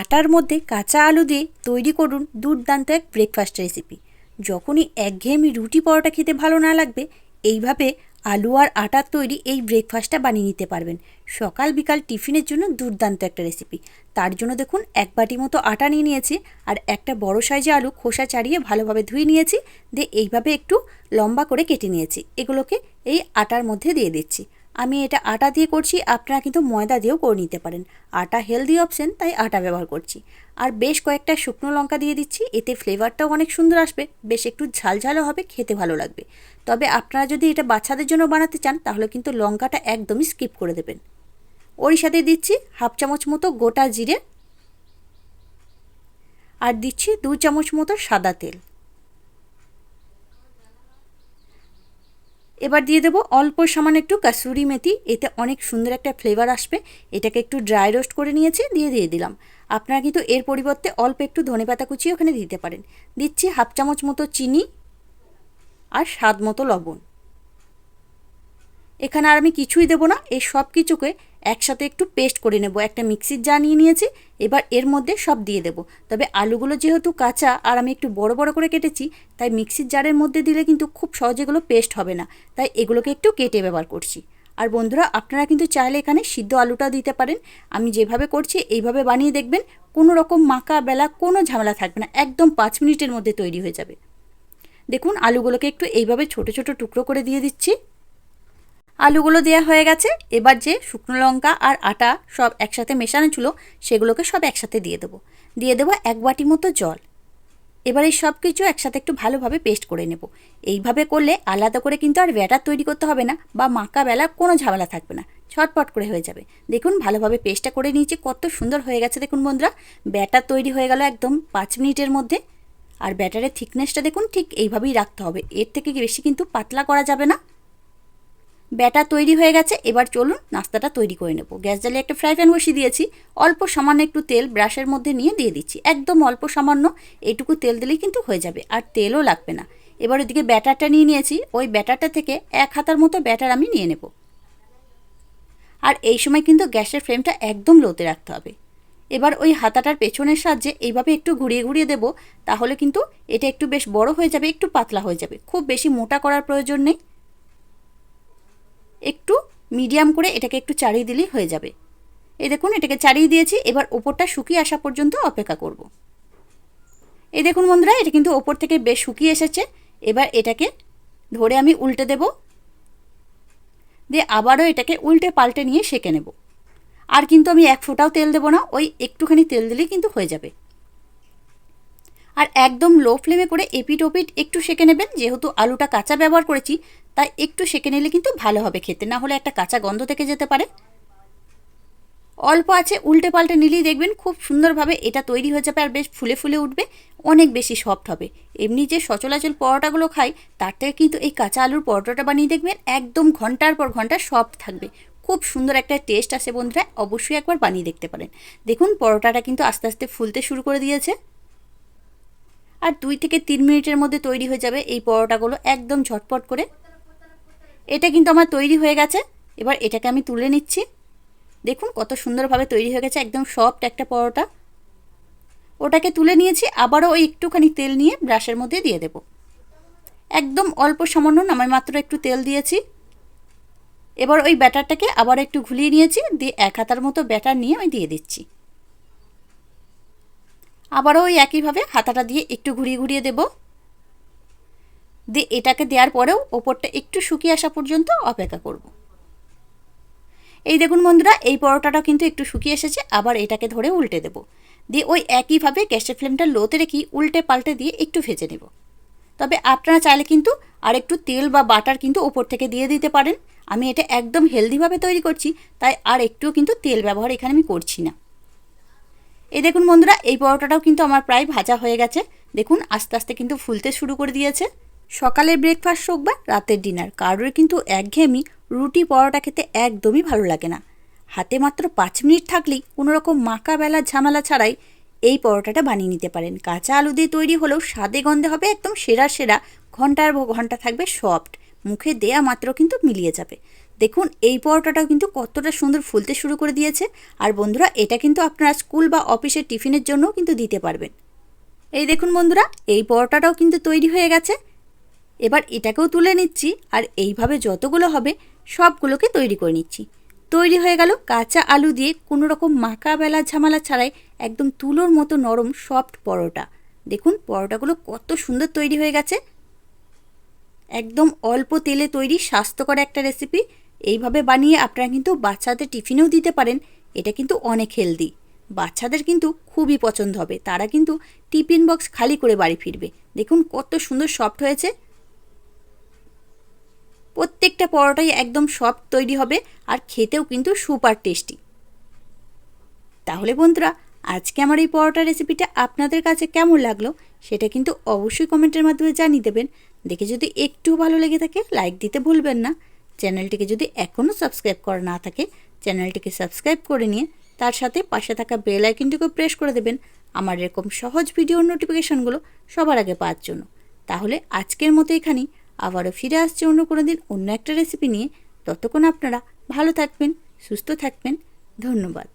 আটার মধ্যে কাঁচা আলু দিয়ে তৈরি করুন দুর্দান্ত এক ব্রেকফাস্ট রেসিপি যখনই একঘেয়েমি রুটি পরোটা খেতে ভালো না লাগবে, এইভাবে আলু আর আটার তৈরি এই ব্রেকফাস্টটা বানিয়ে নিতে পারবেন। সকাল বিকাল টিফিনের জন্য দুর্দান্ত একটা রেসিপি তার জন্য দেখুন এক বাটি মতো আটা নিয়ে নিয়েছি আর একটা বড় সাইজে আলু খোসা ছাড়িয়ে ভালোভাবে ধুয়ে নিয়েছি। দিয়ে এইভাবে একটু লম্বা করে কেটে নিয়েছি। এগুলোকে এই আটার মধ্যে দিয়ে দিচ্ছি। আমি এটা আটা দিয়ে করছি, আপনারা কিন্তু ময়দা দিয়েও করে নিতে পারেন। আটা হেলদি অপশন তাই আটা ব্যবহার করছি। আর বেশ কয়েকটা শুকনো লঙ্কা দিয়ে দিচ্ছি, এতে ফ্লেভারটাও অনেক সুন্দর আসবে, বেশ একটু ঝালঝালও হবে, খেতে ভালো লাগবে। তবে আপনারা যদি এটা বাচ্চাদের জন্য বানাতে চান, তাহলে কিন্তু লঙ্কাটা একদমই স্কিপ করে দেবেন। ওর সাথে দিচ্ছি হাফ চামচ মতো গোটা জিরে, আর দিচ্ছি দু চামচ মতো সাদা তেল। এবার দিয়ে দেবো অল্প সামান্য একটু কাসুরি মেথি, এতে অনেক সুন্দর একটা ফ্লেভার আসবে। এটাকে একটু ড্রাই রোস্ট করে নিয়েছি, দিয়ে দিয়ে দিলাম। আপনারা কিন্তু এর পরিবর্তে অল্প একটু ধনে পাতা কুচি ওখানে দিতে পারেন। দিচ্ছি হাফ চামচ মতো চিনি আর স্বাদ মতো লবণ। এখানে আর আমি কিছুই দেবো না, এই সব কিছুকে একসাথে একটু পেস্ট করে নেব। একটা মিক্সির জার নিয়ে নিয়েছি, এবার এর মধ্যে সব দিয়ে দেব। তবে আলুগুলো যেহেতু কাঁচা আর আমি একটু বড় বড় করে কেটেছি, তাই মিক্সির জারের মধ্যে দিলে কিন্তু খুব সহজে এগুলো পেস্ট হবে না। তাই এগুলোকে একটু কেটে ব্যবহার করছি। আর বন্ধুরা, আপনারা কিন্তু চাইলে এখানে সিদ্ধ আলুটা দিতে পারেন। আমি যেভাবে করছি, এইভাবে বানিয়ে দেখবেন, কোনো রকম মাকা বেলা, কোনো ঝামেলা থাকবে না, একদম পাঁচ মিনিটের মধ্যে তৈরি হয়ে যাবে। দেখুন, আলুগুলোকে একটু এইভাবে ছোট ছোট টুকরো করে দিয়ে দিচ্ছি। আলুগুলো দেওয়া হয়ে গেছে। এবার যে শুকনো লঙ্কা আর আটা সব একসাথে মেশানো ছিল, সেগুলোকে সব একসাথে দিয়ে দেবো। দিয়ে দেবো এক বাটি মতো জল। এবার এই সব কিছু একসাথে একটু ভালোভাবে পেস্ট করে নেব। এইভাবে করলে আলাদা করে কিন্তু আর ব্যাটার তৈরি করতে হবে না বা মাকা বেলা কোনো ঝামেলা থাকবে না। ছটপট করে হয়ে যাবে। দেখুন, ভালোভাবে পেস্টটা করে নিয়েছি, কত সুন্দর হয়ে গেছে। দেখুন বন্ধুরা, ব্যাটার তৈরি হয়ে গেল একদম পাঁচ মিনিটের মধ্যে। আর ব্যাটারের থিকনেসটা দেখুন, ঠিক এইভাবেই রাখতে হবে। এর থেকে বেশি কিন্তু পাতলা করা যাবে না। ব্যাটার তৈরি হয়ে গেছে, এবার চলুন নাস্তাটা তৈরি করে নেব। গ্যাস জ্বালিয়ে একটা ফ্রাই প্যান বসিয়ে দিয়েছি। অল্প সামান্য একটু তেল ব্রাশের মধ্যে নিয়ে দিয়ে দিচ্ছি। একদম অল্প সামান্য এইটুকু তেল দিলেই কিন্তু হয়ে যাবে, আর তেলও লাগবে না। এবার ওইদিকে ব্যাটারটা নিয়ে নিয়েছি। ওই ব্যাটারটা থেকে এক হাতার মতো ব্যাটার আমি নিয়ে নেব। আর এই সময় কিন্তু গ্যাসের ফ্লেমটা একদম লোতে রাখতে হবে। এবার ওই হাতাটার পেছনের সাহায্যে এইভাবে একটু ঘুরিয়ে ঘুরিয়ে দেবো, তাহলে কিন্তু এটা একটু বেশ বড় হয়ে যাবে, একটু পাতলা হয়ে যাবে। খুব বেশি মোটা করার প্রয়োজন নেই। একটু মিডিয়াম করে এটাকে একটু চাড়িয়ে দিলেই হয়ে যাবে। এই দেখুন, এটাকে চাড়িয়ে দিয়েছি, এবার ওপরটা শুকিয়ে আসা পর্যন্ত অপেক্ষা করব। এই দেখুন বন্ধুরা, এটা কিন্তু ওপর থেকে বেশ শুকিয়ে এসেছে। এবার এটাকে ধরে আমি উল্টে দেব। দিয়ে আবারও এটাকে উল্টে পাল্টে নিয়ে সেঁকে নেব। আর কিন্তু আমি এক ফোঁটাও তেল দেবো না, ওই একটুখানি তেল দিলেই কিন্তু হয়ে যাবে। আর একদম লো ফ্লেমে করে এপিট ওপিট একটু সেঁকে নেবেন, যেহেতু আলুটা কাঁচা ব্যবহার করেছি তাই একটু সেঁকে নিলে কিন্তু ভালো হবে খেতে, না হলে একটা কাঁচা গন্ধ থেকে যেতে পারে। অল্প আছে, উল্টে পাল্টে নিলেই দেখবেন খুব সুন্দরভাবে এটা তৈরি হয়ে যাবে আর বেশ ফুলে ফুলে উঠবে, অনেক বেশি সফট হবে। এমনি যে সচলাচল পরোটাগুলো খাই, তার থেকে কিন্তু এই কাঁচা আলুর পরোটাটা বানিয়ে দেখবেন একদম ঘণ্টার পর ঘণ্টা সফট থাকবে। খুব সুন্দর একটা টেস্ট আসে বন্ধুরা, অবশ্যই একবার বানিয়ে দেখতে পারেন। দেখুন, পরোটাটা কিন্তু আস্তে আস্তে ফুলতে শুরু করে দিয়েছে। আর দুই থেকে তিন মিনিটের মধ্যে তৈরি হয়ে যাবে এই পরোটাগুলো একদম ঝটপট করে। এটা কিন্তু আমার তৈরি হয়ে গেছে। এবার এটাকে আমি তুলে নিচ্ছি। দেখুন কত সুন্দরভাবে তৈরি হয়ে গেছে, একদম সফট একটা পরোটা। ওটাকে তুলে নিয়েছি, আবারও ওই একটুখানি তেল নিয়ে ব্রাশের মধ্যে দিয়ে দেব। একদম অল্প সামান্য আমি মাত্র একটু তেল দিয়েছি। এবার ওই ব্যাটারটাকে আবার একটু ঘুলিয়ে নিয়েছি, দিয়ে এক হাতার মতো ব্যাটার নিয়ে আমি দিয়ে দিচ্ছি। আবারও ওই একইভাবে হাতাটা দিয়ে একটু ঘুরিয়ে ঘুরিয়ে দেব। দিয়ে এটাকে দেওয়ার পরেও ওপরটা একটু শুকিয়ে আসা পর্যন্ত অপেক্ষা করব। এই দেখুন বন্ধুরা, এই পরোটাটা কিন্তু একটু শুকিয়ে এসেছে, আবার এটাকে ধরে উল্টে দেব। দিয়ে ওই একইভাবে গ্যাসের ফ্লেমটা লোতে রেখে উল্টে পাল্টে দিয়ে একটু ভেজে নেব। তবে আপনারা চাইলে কিন্তু আর একটু তেল বা বাটার কিন্তু ওপর থেকে দিয়ে দিতে পারেন। আমি এটা একদম হেলদিভাবে তৈরি করছি, তাই আর একটুও কিন্তু তেল ব্যবহার এখানে আমি করছি না। এই দেখুন বন্ধুরা, এই পরোটাটাও কিন্তু আমার প্রায় ভাজা হয়ে গেছে। দেখুন, আস্তে আস্তে কিন্তু ফুলতে শুরু করে দিয়েছে। সকালের ব্রেকফাস্ট হোক বা রাতের ডিনার কারোর কিন্তু একঘেয়েমি রুটি পরোটা খেতে একদমই ভালো লাগে না। হাতে মাত্র পাঁচ মিনিট থাকলেই কোনোরকম মাকা বেলা ঝামেলা ছাড়াই এই পরোটাটা বানিয়ে নিতে পারেন। কাঁচা আলু দিয়ে তৈরি হলেও স্বাদে গন্ধে হবে একদম সেরা সেরা, ঘণ্টার ঘণ্টা থাকবে সফট মুখে দেয়া মাত্র কিন্তু মিলিয়ে যাবে। দেখুন, এই পরোটাটাও কিন্তু কতটা সুন্দর ফুলতে শুরু করে দিয়েছে। আর বন্ধুরা, এটা কিন্তু আপনারা স্কুল বা অফিসের টিফিনের জন্যও কিন্তু দিতে পারবেন। এই দেখুন বন্ধুরা, এই পরোটাটাও কিন্তু তৈরি হয়ে গেছে। এবার এটাকেও তুলে নিচ্ছি আর এইভাবে যতগুলো হবে সবগুলোকে তৈরি করে নিচ্ছি। তৈরি হয়ে গেল কাঁচা আলু দিয়ে কোনো রকম মাখা বেলা ঝামেলা ছাড়াই একদম তুলোর মতো নরম সফট পরোটা। দেখুন পরোটাগুলো কত সুন্দর তৈরি হয়ে গেছে। একদম অল্প তেলে তৈরি স্বাস্থ্যকর একটা রেসিপি। এইভাবে বানিয়ে আপনারা কিন্তু বাচ্চাদের টিফিনেও দিতে পারেন। এটা কিন্তু অনেক হেলদি। বাচ্চাদের কিন্তু খুবই পছন্দ হবে। তারা কিন্তু টিফিন বক্স খালি করে বাড়ি ফিরবে। দেখুন কত সুন্দর সফট হয়েছে। প্রত্যেকটা পরোটাই একদম সফট তৈরি হবে আর খেতেও কিন্তু সুপার টেস্টি। তাহলে বন্ধুরা, আজকে আমার এই পরোটা রেসিপিটা আপনাদের কাছে কেমন লাগল সেটা কিন্তু অবশ্যই কমেন্টের মাধ্যমে জানিয়ে দেবেন। দেখে যদি একটু ভালো লেগে থাকে, লাইক দিতে ভুলবেন না। চ্যানেলটিকে যদি এখনও সাবস্ক্রাইব করা না থাকে, চ্যানেলটিকে সাবস্ক্রাইব করে নিয়ে তার সাথে পাশে থাকা বেল আইকনটিকে প্রেস করে দেবেন। আমার এরকম সহজ ভিডিও নোটিফিকেশনগুলো সবার আগে পাওয়ার জন্য। তাহলে আজকের মতো এখানেই। আবারও ফিরে আসছে অন্য কোনো দিন অন্য একটা রেসিপি নিয়ে। ততক্ষণ আপনারা ভালো থাকবেন, সুস্থ থাকবেন। ধন্যবাদ।